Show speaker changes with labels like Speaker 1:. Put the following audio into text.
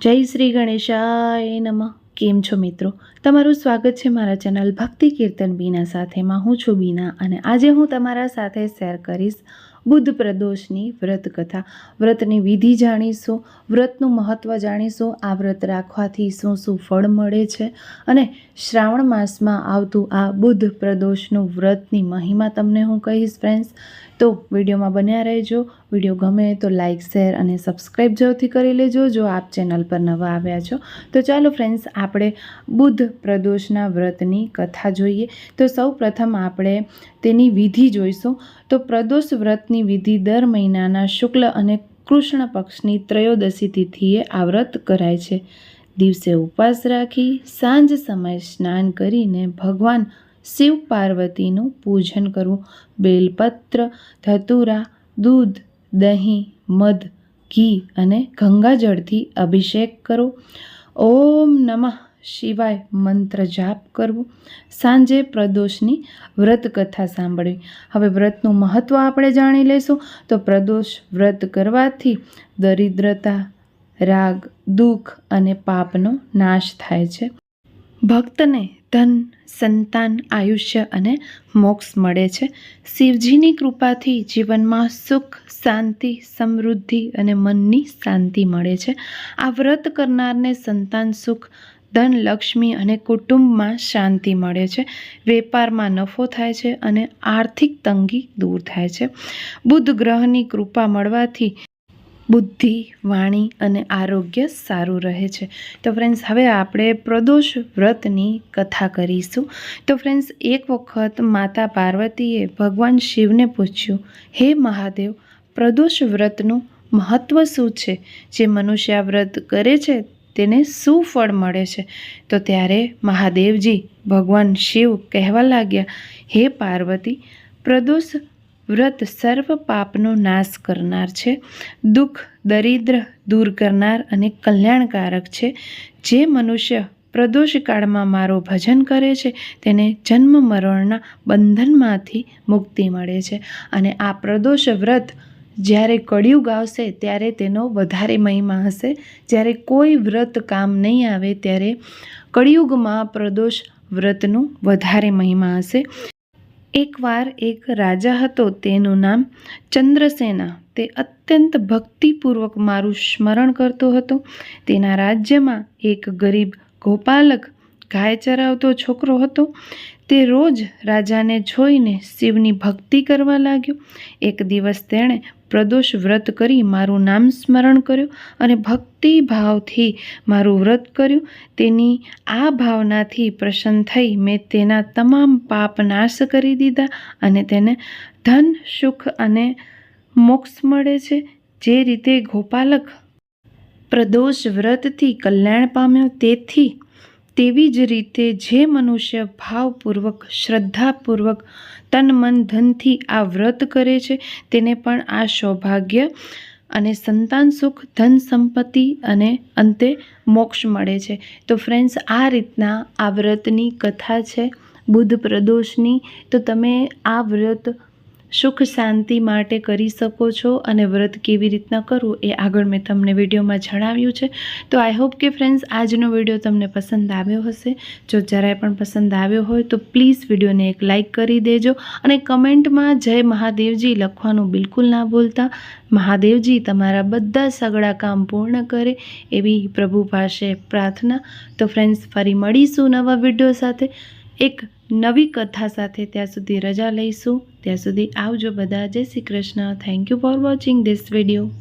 Speaker 1: જય શ્રી ગણેશાય નમઃ. કેમ છો મિત્રો? તમારું સ્વાગત છે મારા ચેનલ ભક્તિ કીર્તન બીના સાથેમાં. હું છું બીના અને આજે હું તમારા સાથે શેર કરીશ બુદ્ધ પ્રદોષની વ્રત કથા. વ્રતની વિધિ જાણીશું, વ્રતનું મહત્ત્વ જાણીશું, આ વ્રત રાખવાથી શું શું ફળ મળે છે અને શ્રાવણ માસમાં આવતું આ બુદ્ધ પ્રદોષનું વ્રતની મહિમા તમને હું કહીશ ફ્રેન્ડ્સ તો વિડીયોમાં બન્યા રહેજો. વીડિયો ગમે તો લાઇક શેર અને સબસ્ક્રાઈબ જરૂરથી કરી લેજો, જો આપ ચેનલ પર નવા આવ્યા છો. તો ચાલો ફ્રેન્ડ્સ, આપણે બુદ્ધ પ્રદોષના વ્રતની કથા જોઈએ. તો સૌ આપણે તેની વિધિ જોઈશું. તો પ્રદોષ વ્રતની વિધિ દર મહિનાના શુક્લ અને કૃષ્ણ પક્ષની ત્રયોદશી તિથિએ આ વ્રત કરાય છે. દિવસે ઉપવાસ રાખી, સાંજ સમયે સ્નાન કરીને ભગવાન શિવ પાર્વતીનું પૂજન કરવું. બેલપત્ર, ધતુરા, દૂધ દહીં, મધ, ઘી અને ગંગાજળથી અભિષેક કરો. ઓમ નમઃ શિવાય મંત્ર જાપ કરવું. સાંજે પ્રદોષની વ્રત કથા સાંભળવી. હવે વ્રતનું મહત્ત્વ આપણે જાણી લઈશું. તો પ્રદોષ વ્રત કરવાથી દરિદ્રતા, રાગ, દુઃખ અને પાપનો નાશ થાય છે. ભક્તને ધન, સંતાન, આયુષ્ય અને મોક્ષ મળે છે. શિવજીની કૃપાથી જીવનમાં સુખ, શાંતિ, સમૃદ્ધિ અને મનની શાંતિ મળે છે. આ વ્રત કરનારને સંતાન સુખ, ધન, લક્ષ્મી અને કુટુંબમાં શાંતિ મળે છે. વેપારમાં નફો થાય છે અને આર્થિક તંગી દૂર થાય છે. બુધ ગ્રહની કૃપા મળવાથી બુદ્ધિ, વાણી અને આરોગ્ય સારું રહે છે. તો ફ્રેન્ડ્સ હવે આપણે પ્રદોષ વ્રતની કથા કરીશું. તો ફ્રેન્ડ્સ એક વખત માતા પાર્વતીએ ભગવાન શિવને પૂછ્યું, હે મહાદેવ, પ્રદોષ વ્રતનું મહત્ત્વ શું છે? જે મનુષ્ય વ્રત કરે છે, તેને શું ફળ મળે છે? તો ત્યારે મહાદેવજી ભગવાન શિવ કહેવા લાગ્યા, હે પાર્વતી, પ્રદોષ વ્રત સર્વ પાપનો નાશ કરનાર છે, દુઃખ, દરિદ્ર દૂર કરનાર અને કલ્યાણકારક છે. જે મનુષ્ય પ્રદોષ કાળમાં મારો ભજન કરે છે, તેને જન્મ મરણના બંધનમાંથી મુક્તિ મળે છે. અને આ પ્રદોષ વ્રત જ્યારે કળિયુગ આવશે, ત્યારે તેનો વધારે મહિમા હશે. જ્યારે કોઈ વ્રત કામ નહીં આવે, ત્યારે કળિયુગમાં પ્રદોષ વ્રતનું વધારે મહિમા હશે. એકવાર એક રાજા હતો, તેનું નામ ચંદ્રસેના. તે અત્યંત ભક્તિપૂર્વક મારું સ્મરણ કરતો હતો. તેના રાજ્યમાં એક ગરીબ ગોપાલક ગાય ચરાવતો છોકરો હતો. તે રોજ રાજાને જોઈને શિવની ભક્તિ કરવા લાગ્યો. એક દિવસ તેણે પ્રદોષ વ્રત કરી મારું નામ સ્મરણ કર્યું અને ભક્તિ ભાવથી મારું વ્રત કર્યું. તેની આ ભાવનાથી પ્રસન્ન થઈ મેં તેના તમામ પાપ નાશ કરી દીધા અને તેને ધન, સુખ અને મોક્ષ મળે છે. જે રીતે ગોપાલક પ્રદોષ વ્રતથી કલ્યાણ પામ્યો, તેથી તેવી જ રીતે જે મનુષ્ય ભાવપૂર્વક, શ્રદ્ધાપૂર્વક, તન મન ધનથી આ વ્રત કરે છે, તેને પણ આ સૌભાગ્ય અને સંતાન સુખ, ધન સંપત્તિ અને અંતે મોક્ષ મળે છે. તો ફ્રેન્ડ્સ આ રીતના આ વ્રતની કથા છે, બુદ્ધ પ્રદોષની. તો તમે આ વ્રત સુખ શાંતિ માટે કરી શકો છો અને વ્રત કેવી રીતના કરવું એ આગળ મેં તમને વિડીયોમાં જણાવ્યું છે. તો આઈ હોપ કે ફ્રેન્ડ્સ આજનો વીડિયો તમને પસંદ આવ્યો હશે. જો જરાય પણ પસંદ આવ્યો હોય તો પ્લીઝ વિડીયોને એક લાઇક કરી દેજો અને કમેન્ટમાં જય મહાદેવજી લખવાનું બિલકુલ ના ભૂલતા. મહાદેવજી તમારા બધા સગળા કામ પૂર્ણ કરે એવી પ્રભુ પાસે પ્રાર્થના. તો ફ્રેન્ડ્સ ફરી મળીશું નવા વીડિયો સાથે. એક નવી કથા સાથે ત્યાં સુધી રજા લઈશું. ત્યાં સુધી આવજો બધા. જય Shri Krishna. Thank you for watching this video